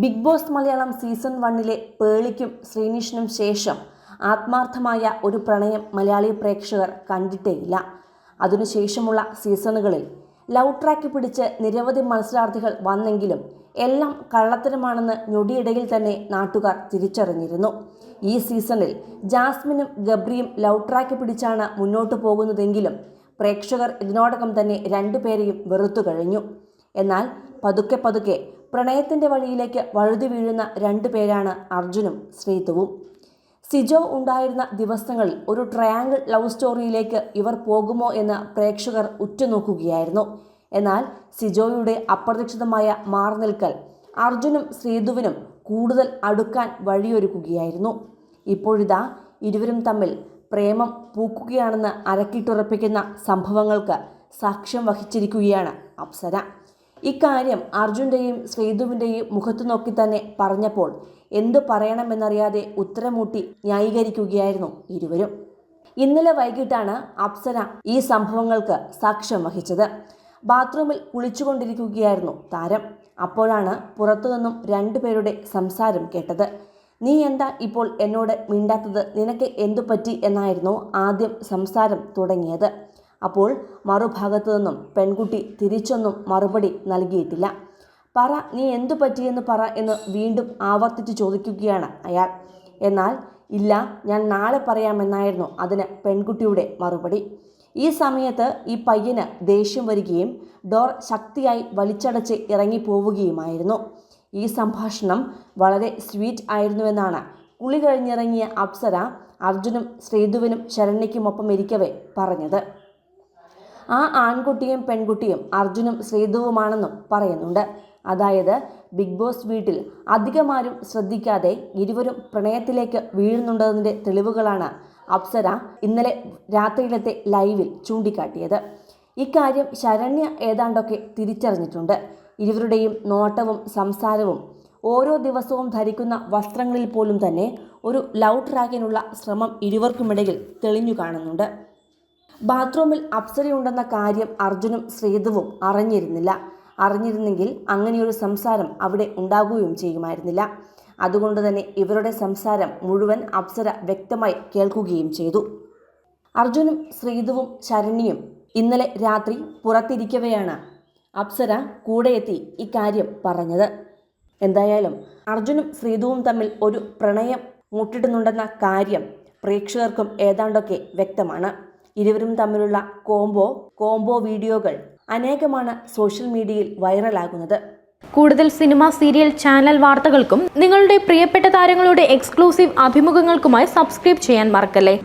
Big boss Malayalam season വണ്ണിലെ പേളിക്കും ശ്രീനിഷിനും ശേഷം ആത്മാർത്ഥമായ ഒരു പ്രണയം മലയാളി പ്രേക്ഷകർ കണ്ടിട്ടേയില്ല. അതിനുശേഷമുള്ള സീസണുകളിൽ ലവ് ട്രാക്ക് പിടിച്ച് നിരവധി മത്സരാർത്ഥികൾ വന്നെങ്കിലും എല്ലാം കള്ളത്തരമാണെന്ന് ഞൊടിയിടയിൽ തന്നെ നാട്ടുകാർ തിരിച്ചറിഞ്ഞിരുന്നു. ഈ സീസണിൽ ജാസ്മിനും ഗബ്രിയും ലവ് ട്രാക്ക് പിടിച്ചാണ് മുന്നോട്ട് പോകുന്നതെങ്കിലും പ്രേക്ഷകർ ഇതിനോടകം തന്നെ രണ്ടുപേരെയും വെറുത്തു കഴിഞ്ഞു. എന്നാൽ പതുക്കെ പതുക്കെ പ്രണയത്തിന്റെ വഴിയിലേക്ക് വഴുതി വീഴുന്ന രണ്ടു പേരാണ് അർജുനും ശ്രീതുവും. സിജോ ഉണ്ടായിരുന്ന ദിവസങ്ങളിൽ ഒരു ട്രയാങ്കിൾ ലവ് സ്റ്റോറിയിലേക്ക് ഇവർ പോകുമോ എന്ന് പ്രേക്ഷകർ ഉറ്റുനോക്കുകയായിരുന്നു. എന്നാൽ സിജോയുടെ അപ്രതീക്ഷിതമായ മാറിനിൽക്കൽ അർജുനും ശ്രീതുവിനും കൂടുതൽ അടുക്കാൻ വഴിയൊരുക്കുകയായിരുന്നു. ഇപ്പോഴിതാ ഇരുവരും തമ്മിൽ പ്രേമം പൂക്കുകയാണെന്ന് അരക്കിട്ടുറപ്പിക്കുന്ന സംഭവങ്ങൾക്ക് സാക്ഷ്യം വഹിച്ചിരിക്കുകയാണ് അപ്സര. ഇക്കാര്യം അർജുന്റെയും ശ്രീധുവിന്റെയും മുഖത്തു നോക്കി തന്നെ പറഞ്ഞപ്പോൾ എന്തു പറയണമെന്നറിയാതെ ഉത്തരമൂട്ടി ന്യായീകരിക്കുകയായിരുന്നു ഇരുവരും. ഇന്നലെ വൈകിട്ടാണ് അപ്സര ഈ സംഭവങ്ങൾക്ക് സാക്ഷ്യം വഹിച്ചത്. ബാത്റൂമിൽ കുളിച്ചുകൊണ്ടിരിക്കുകയായിരുന്നു താരം. അപ്പോഴാണ് പുറത്തുനിന്നും രണ്ടുപേരുടെ സംസാരം കേട്ടത്. നീ എന്താ ഇപ്പോൾ എന്നോട് മിണ്ടാത്തത്? നിനക്ക് എന്തു പറ്റി എന്നായിരുന്നു ആദ്യം സംസാരം തുടങ്ങിയത്. അപ്പോൾ മറുഭാഗത്തു നിന്നും പെൺകുട്ടി തിരിച്ചൊന്നും മറുപടി നൽകിയിട്ടില്ല. പറ നീ എന്തു പറ്റിയെന്ന് പറ എന്ന് വീണ്ടും ആവർത്തിച്ച് ചോദിക്കുകയാണ് അയാൾ. എന്നാൽ ഇല്ല ഞാൻ നാളെ പറയാമെന്നായിരുന്നു അതിന് പെൺകുട്ടിയുടെ മറുപടി. ഈ സമയത്ത് ഈ പയ്യന് ദേഷ്യം വരികയും ഡോർ ശക്തിയായി വലിച്ചടച്ച് ഇറങ്ങിപ്പോവുകയുമായിരുന്നു. ഈ സംഭാഷണം വളരെ സ്വീറ്റ് ആയിരുന്നുവെന്നാണ്. കുളി കഴിഞ്ഞിറങ്ങിയ അപ്സര അർജുനും ശ്രീധുവിനും ശരണ്യയ്ക്കുമൊപ്പം ഇരിക്കവേ പറഞ്ഞത്. ആ ആൺകുട്ടിയും പെൺകുട്ടിയും അർജുനും ശ്രീധുവുമാണെന്നും പറയുന്നുണ്ട്. അതായത് ബിഗ് ബോസ് വീട്ടിൽ അധികമാരും ശ്രദ്ധിക്കാതെ ഇരുവരും പ്രണയത്തിലേക്ക് വീഴുന്നുണ്ടതിന്റെ തെളിവുകളാണ് അപ്സര ഇന്നലെ രാത്രിയിലത്തെ ലൈവിൽ ചൂണ്ടിക്കാട്ടിയത്. ഇക്കാര്യം ശരണ്യ ഏതാണ്ടൊക്കെ തിരിച്ചറിഞ്ഞിട്ടുണ്ട്. ഇരുവരുടെയും നോട്ടവും സംസാരവും ഓരോ ദിവസവും ധരിക്കുന്ന വസ്ത്രങ്ങളിൽ പോലും തന്നെ ഒരു ലൗ ട്രാക്കിനുള്ള ശ്രമം ഇരുവർക്കുമിടയിൽ തെളിഞ്ഞു കാണുന്നുണ്ട്. ബാത്റൂമിൽ അപ്സരയുണ്ടെന്ന കാര്യം അർജുനും ശ്രീധുവും അറിഞ്ഞിരുന്നില്ല. അറിഞ്ഞിരുന്നെങ്കിൽ അങ്ങനെയൊരു സംസാരം അവിടെ ഉണ്ടാകുകയും ചെയ്യുമായിരുന്നില്ല. അതുകൊണ്ട് തന്നെ ഇവരുടെ സംസാരം മുഴുവൻ അപ്സര വ്യക്തമായി കേൾക്കുകയും ചെയ്തു. അർജുനും ശ്രീധുവും ശരണ്യയും ഇന്നലെ രാത്രി പുറത്തിരിക്കവെയാണ് അപ്സര കൂടെയെത്തി ഇക്കാര്യം പറഞ്ഞത്. എന്തായാലും അർജുനും ശ്രീധുവും തമ്മിൽ ഒരു പ്രണയം മുട്ടിടുന്നുണ്ടെന്ന കാര്യം പ്രേക്ഷകർക്കും ഏതാണ്ടൊക്കെ വ്യക്തമാണ്. ഇരുവരും തമ്മിലുള്ള കോംബോ കോംബോ വീഡിയോകൾ അനേകമാണ് സോഷ്യൽ മീഡിയയിൽ വൈറലാകുന്നത്. കൂടുതൽ സിനിമ സീരിയൽ ചാനൽ വാർത്തകൾക്കും നിങ്ങളുടെ പ്രിയപ്പെട്ട താരങ്ങളുടെ എക്സ്ക്ലൂസീവ് അഭിമുഖങ്ങൾക്കുമായി സബ്സ്ക്രൈബ് ചെയ്യാൻ മറക്കല്ലേ?